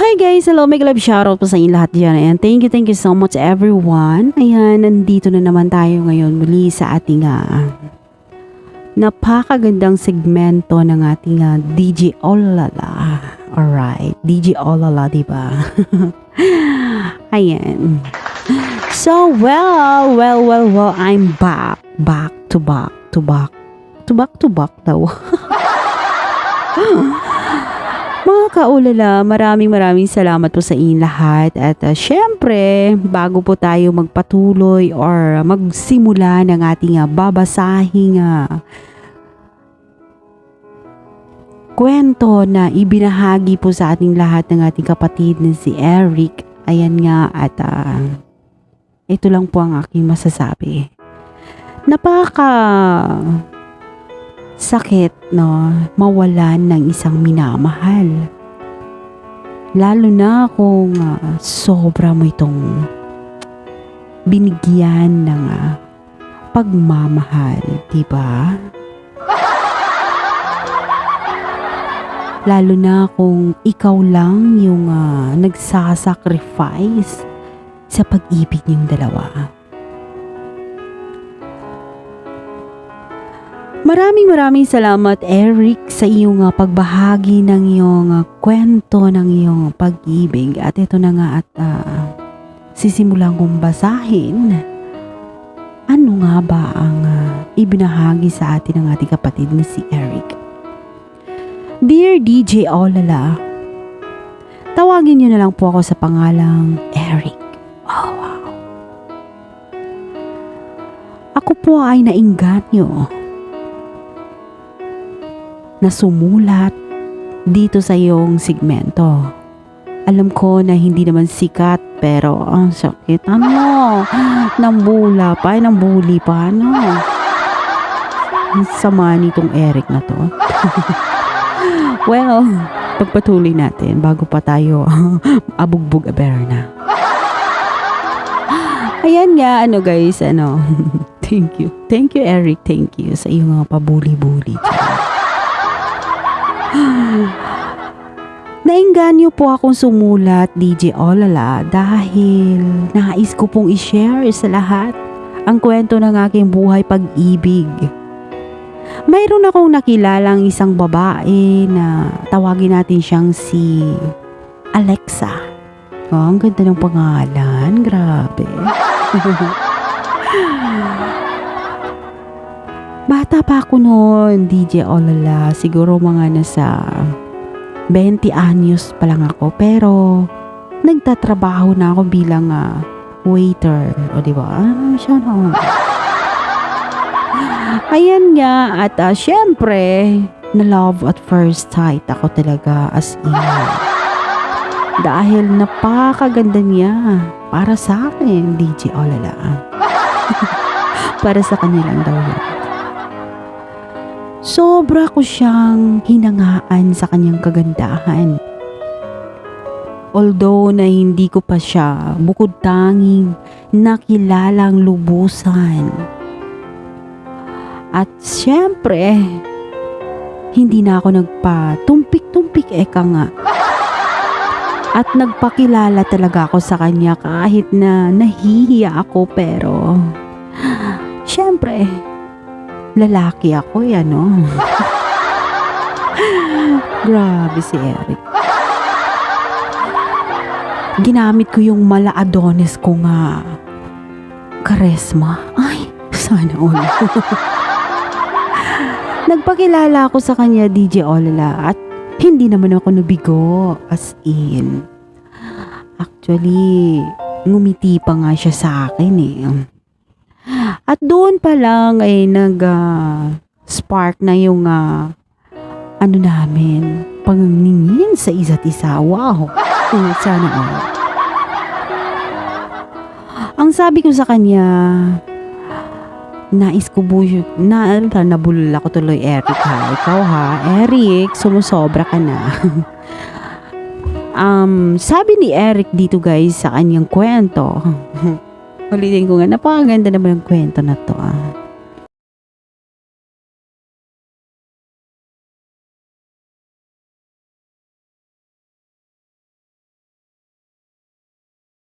Hi guys! Hello, may love shoutout po sa inyo lahat dyan. Ayan, thank you, thank you so much everyone. Ayan, nandito na naman tayo ngayon muli sa ating ah, napakagandang segmento ng ating ah, DJ Olala. Alright, DJ Olala, di ba? Ayan. So, well, well, well, well, I'm back. Back to back to back. To back to back daw. Mga kaulala, maraming maraming salamat po sa inyong lahat. At uh, syempre, bago po tayo magpatuloy or magsimula ng ating uh, babasahing uh, kwento na ibinahagi po sa ating lahat ng ating kapatid na si Eric. Ayan nga at uh, ito lang po ang aking masasabi. Napaka sakit no mawalan ng isang minamahal. Lalo na kung uh, sobra mo itong binigyan ng uh, pagmamahal, di ba? Lalo na kung ikaw lang yung uh, nagsasacrifice sa pag-ibig niyong dalawa. Maraming maraming salamat Eric sa iyong uh, pagbahagi ng iyong uh, kwento ng iyong pag-ibig at ito na nga at uh, sisimulan kong basahin. Ano nga ba ang uh, ibinahagi sa atin ng ating kapatid na si Eric? Dear DJ Olala, tawagin niyo na lang po ako sa pangalang Eric. Wow, wow. Ako po ay nainganyo na sumulat dito sa iyong segmento. Alam ko na hindi naman sikat pero ang sakit. Ano? Nambula pa, nambuli pa. Ano? Ang sama nitong Eric na to. well, pagpatuloy natin bago pa tayo abugbog aberna. Ayan nga, ano guys, ano. thank you. Thank you, Eric. Thank you sa iyong mga pabuli-buli. Nainganyo po akong sumulat DJ Olala dahil nais ko pong i-share sa lahat ang kwento ng aking buhay pag-ibig. Mayroon akong nakilalang isang babae na tawagin natin siyang si Alexa. Oh, ang ganda ng pangalan. Grabe. Bata pa ako noon, DJ Olala. Siguro mga nasa 20 anyos pa lang ako. Pero, nagtatrabaho na ako bilang uh, waiter. O, di ba? Ah, siya na. Ayan nga. At uh, syempre, na love at first sight ako talaga as in. Dahil napakaganda niya para sa akin, DJ Olala. para sa kanya lang daw yun. Sobra ko siyang hinangaan sa kanyang kagandahan. Although na hindi ko pa siya bukod tanging nakilalang lubusan. At syempre, hindi na ako nagpa-tumpik-tumpik eka nga. At nagpakilala talaga ako sa kanya kahit na nahihiya ako pero syempre, lalaki ako eh, ano. Grabe si Eric. Ginamit ko yung mala Adonis ko nga. Karesma. Ay, sana all. Nagpakilala ako sa kanya DJ Olala at hindi naman ako nabigo as in. Actually, ngumiti pa nga siya sa akin eh. At doon pa lang ay nag uh, spark na yung uh, ano namin, pangingin sa isa't isa. Wow! Uh, sana all. Ang sabi ko sa kanya, nais ko buyo, na, nabulol ako tuloy, Eric ha. Ikaw ha, Eric, sumusobra ka na. um, sabi ni Eric dito guys sa kanyang kwento, Ulitin ko nga, napakaganda naman ang kwento na to ah.